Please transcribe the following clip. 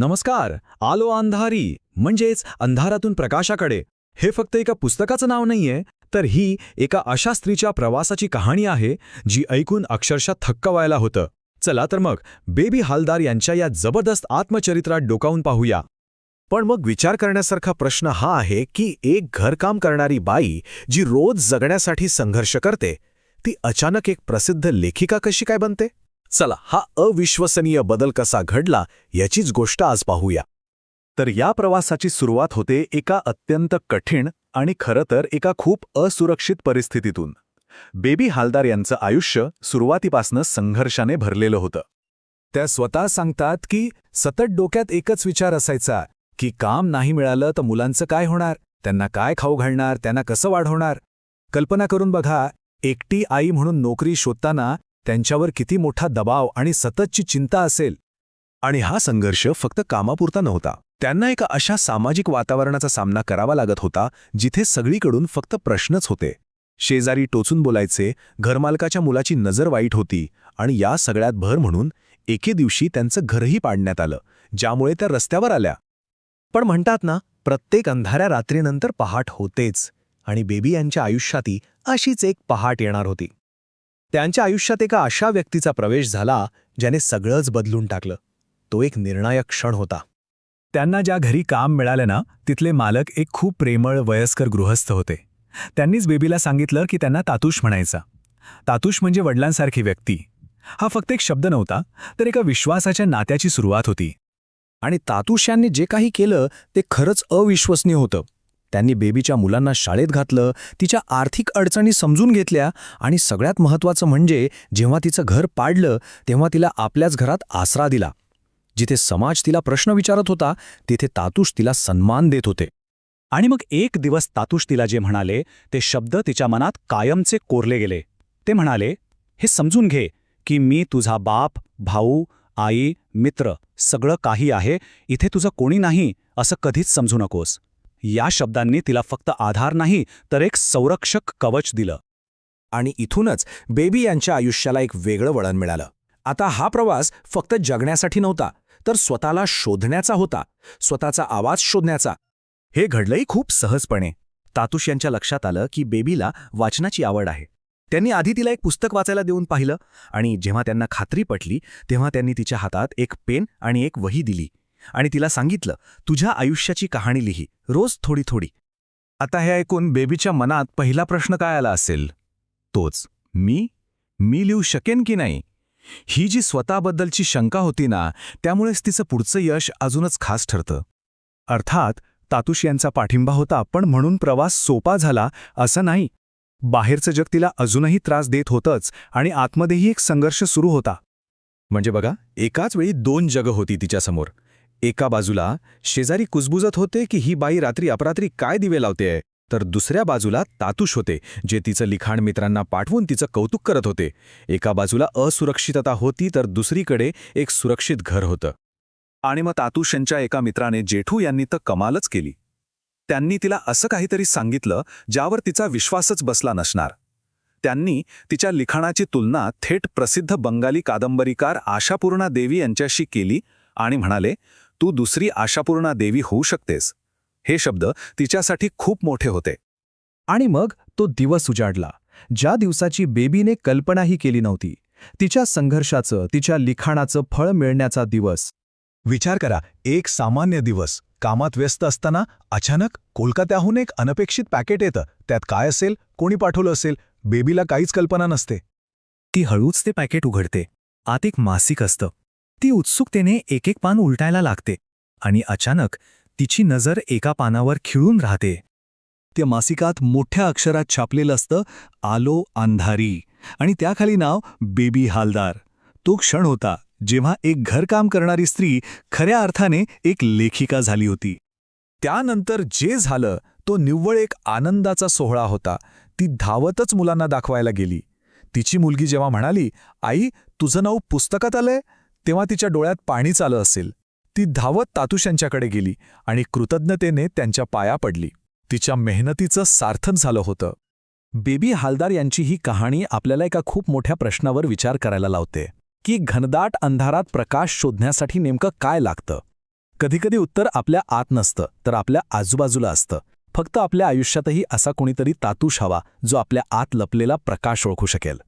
नमस्कार आलो अंधारी म्हणजेच अंधारातून प्रकाशाकडे. हे फक्त एका पुस्तकाचं नाव नाहीये तर ही एका अशा स्त्रीच्या प्रवासाची कहाणी आहे जी ऐकून अक्षरशः थक्क व्हायला होतं. चला तर मग बेबी हालदार यांच्या या जबरदस्त आत्मचरित्रात डोकावून पाहूया. पण मग विचार करण्यासारखा प्रश्न हा आहे की एक घरकाम करणारी बाई जी रोज जगण्यासाठी संघर्ष करते ती अचानक एक प्रसिद्ध लेखिका कशी काय बनते? चला हा अविश्वसनीय बदल कसा घडला याचीच गोष्ट आज पाहूया. तर या प्रवासाची सुरुवात होते एका अत्यंत कठीण आणि खरं तर एका खूप असुरक्षित परिस्थितीतून. बेबी हालदार यांचं आयुष्य सुरुवातीपासनं संघर्षाने भरलेलं होतं. त्या स्वतः सांगतात की सतत डोक्यात एकच विचार असायचा की काम नाही मिळालं तर मुलांचं काय होणार त्यांना काय खाऊ घालणार त्यांना कसं वाढवणार? कल्पना करून बघा एकटी आई म्हणून नोकरी शोधताना त्यांच्यावर किती मोठा दबाव आणि सततची चिंता असेल. आणि हा संघर्ष फक्त कामापुरता नव्हता. त्यांना एका अशा सामाजिक वातावरणाचा सामना करावा लागत होता जिथे सगळीकडून फक्त प्रश्नच होते. शेजारी टोचून बोलायचे घरमालकाच्या मुलाची नजर वाईट होती आणि या सगळ्यात भर म्हणून एके दिवशी त्यांचं घरही पाडण्यात आलं ज्यामुळे त्या रस्त्यावर आल्या. पण म्हणतात ना प्रत्येक अंधाऱ्या रात्रीनंतर पहाट होतेच आणि बेबी यांच्या आयुष्यातही अशीच एक पहाट येणार होती. त्यांच्या आयुष्यात एका अशा व्यक्तीचा प्रवेश झाला ज्याने सगळंच बदलून टाकलं. तो एक निर्णायक क्षण होता. त्यांना ज्या घरी काम मिळालं ना तिथले मालक एक खूप प्रेमळ वयस्कर गृहस्थ होते. त्यांनीच बेबीला सांगितलं की त्यांना तातूश म्हणायचा. तातूश म्हणजे वडिलांसारखी व्यक्ती. हा फक्त एक शब्द नव्हता तर एका विश्वासाच्या नात्याची सुरुवात होती. आणि तातूश यांनी जे काही केलं ते खरंच अविश्वसनीय होतं. त्यांनी बेबीच्या मुलांना शाळेत घातलं तिच्या आर्थिक अडचणी समजून घेतल्या आणि सगळ्यात महत्त्वाचं म्हणजे जेव्हा तिचं घर पाडलं तेव्हा तिला आपल्याच घरात आसरा दिला. जिथे समाज तिला प्रश्न विचारत होता तिथे तातूश तिला सन्मान देत होते. आणि मग एक दिवस तातूश तिला जे म्हणाले ते शब्द तिच्या मनात कायमचे कोरले गेले. ते म्हणाले हे समजून घे की मी तुझा बाप भाऊ आई मित्र सगळं काही आहे इथे तुझं कोणी नाही असं कधीच समजू नकोस. या शब्दांनी तिला फक्त आधार नाही तर एक संरक्षक कवच दिलं. आणि इथूनच बेबी यांच्या आयुष्याला एक वेगळं वळण मिळालं. आता हा प्रवास फक्त जगण्यासाठी नव्हता तर स्वतःला शोधण्याचा होता स्वतःचा आवाज शोधण्याचा. हे घडलंही खूप सहजपणे. तातुश यांच्या लक्षात आलं की बेबीला वाचनाची आवड आहे. त्यांनी आधी तिला एक पुस्तक वाचायला देऊन पाहिलं आणि जेव्हा त्यांना खात्री पटली तेव्हा त्यांनी तिच्या हातात एक पेन आणि एक वही दिली. आणि तिला सांगितलं तुझ्या आयुष्याची कहाणी लिही रोज थोडी थोडी आता हे ऐकून बेबीच्या मनात पहिला प्रश्न काय आला असेल? तोच मी? मी लिहू शकेन की नाही? ही जी स्वतःबद्दलची शंका होती ना त्यामुळेच तिचं पुढचं यश अजूनच खास ठरतं. अर्थात तातुश यांचा पाठिंबा होता पण म्हणून प्रवास सोपा झाला असं नाही. बाहेरचं जग तिला अजूनही त्रास देत होतंच आणि आतमध्येही एक संघर्ष सुरू होता. म्हणजे बघा एकाच वेळी दोन जगं होती तिच्यासमोर. एका बाजूला शेजारी कुजबुजत होते की ही बाई रात्री अपरात्री काय दिवे लावतेय तर दुसऱ्या बाजूला तातुश होते जे तिचं लिखाण मित्रांना पाठवून तिचं कौतुक करत होते. एका बाजूला असुरक्षितता होती तर दुसरीकडे एक सुरक्षित घर होतं. आणि मग तातुश यांच्या एका मित्राने जेठू यांनी तर कमालच केली. त्यांनी तिला असं काहीतरी सांगितलं ज्यावर तिचा विश्वासच बसला नसणार. त्यांनी तिच्या लिखाणाची तुलना थेट प्रसिद्ध बंगाली कादंबरीकार आशापूर्णा देवी यांच्याशी केली आणि म्हणाले तू दुसरी आशापूर्णा देवी होऊ शकतेस. हे शब्द तिच्यासाठी खूप मोठे होते. आणि मग तो दिवस उजाडला. ज्या दिवसाची बेबीने कल्पनाही केली नव्हती तिच्या संघर्षाचं तिच्या लिखाणाचं फळ मिळण्याचा दिवस. विचार करा एक सामान्य दिवस. कामात व्यस्त असताना अचानक कोलकात्याहून एक अनपेक्षित पॅकेट येतं. त्यात काय असेल कोणी पाठवलं असेल बेबीला काहीच कल्पना नसते. ती हळूच ते पॅकेट उघडते. आत एक मासिक असतं. ती उत्सुकतेने एक एक पान उलटायला लागते आणि अचानक तिची नजर एका पानावर खिळून राहते. त्या मासिकात मोठ्या अक्षरात छापलेलं असतं आलो अंधारी आणि त्याखाली नाव बेबी हालदार. तो क्षण होता जेव्हा एक घरकाम करणारी स्त्री खऱ्या अर्थाने एक लेखिका झाली होती. त्यानंतर जे झालं तो निव्वळ एक आनंदाचा सोहळा होता. ती धावतच मुलांना दाखवायला गेली. तिची मुलगी जेव्हा म्हणाली आई तुझं नाव पुस्तकात आलंय? तेव्हा तिच्या डोळ्यात पाणीच आलं असेल. ती धावत तातुश यांच्याकडे गेली आणि कृतज्ञतेने त्यांच्या पाया पडली. तिच्या मेहनतीचं सार्थक झालं होतं. बेबी हालदार यांची ही कहाणी आपल्याला एका खूप मोठ्या प्रश्नावर विचार करायला लावते की घनदाट अंधारात प्रकाश शोधण्यासाठी नेमकं काय लागतं? कधीकधी उत्तर आपल्या आत नसतं तर आपल्या आजूबाजूला असतं. फक्त आपल्या आयुष्यातही असा कोणीतरी तातूश हवा जो आपल्या आत लपलेला प्रकाश ओळखू शकेल.